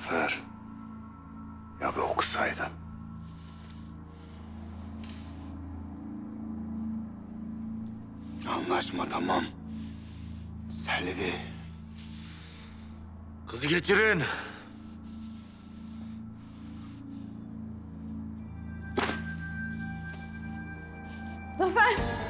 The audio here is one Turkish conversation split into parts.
Zafer. Ya bir okusaydın. Anlaşma tamam. Selvi. Kızı getirin. Zafer.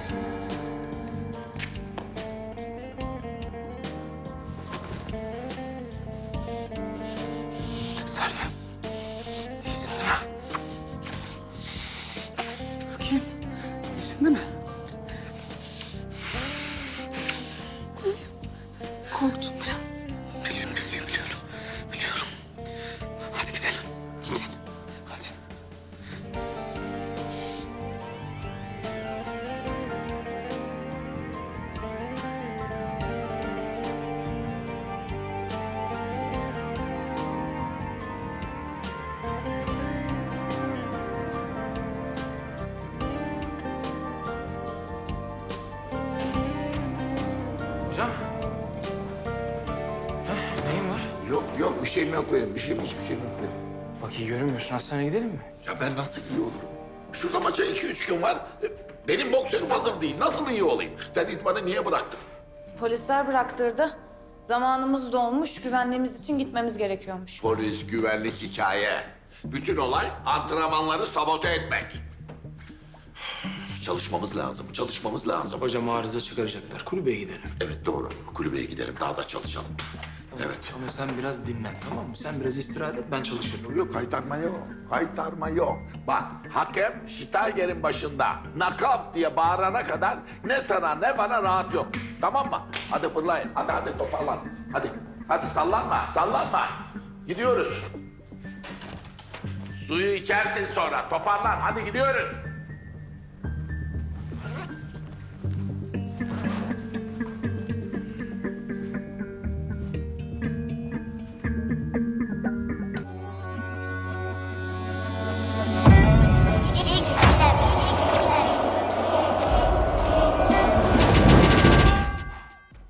Yok yok bir şeyim yok benim. Bir şeyim hiçbir şeyim yok benim. Bak iyi görünmüyorsun. Hastaneye gidelim mi? Ya ben nasıl iyi olurum? Şurada maça iki üç gün var. Benim boksörüm hazır değil. Nasıl iyi olayım? Sen idmanı niye bıraktın? Polisler bıraktırdı. Zamanımız dolmuş, güvenliğimiz için gitmemiz gerekiyormuş. Polis, güvenlik hikaye. Bütün olay antrenmanları sabote etmek. Çalışmamız lazım, çalışmamız lazım. Hocam arıza çıkaracaklar. Kulübeye gidelim. Evet doğru. Kulübeye gidelim, daha da çalışalım. Evet. Ama sen biraz dinlen tamam mı? Sen biraz istirahat et ben çalışırım. Yok kaytarma yok. Kaytarma yok. Bak hakem Steiger'in başında nakavt diye bağırana kadar ne sana ne bana rahat yok. Tamam mı? Hadi fırlayın. Hadi hadi toparlan. Hadi. Hadi sallanma. Sallanma. Gidiyoruz. Suyu içersin sonra. Toparlan. Hadi gidiyoruz.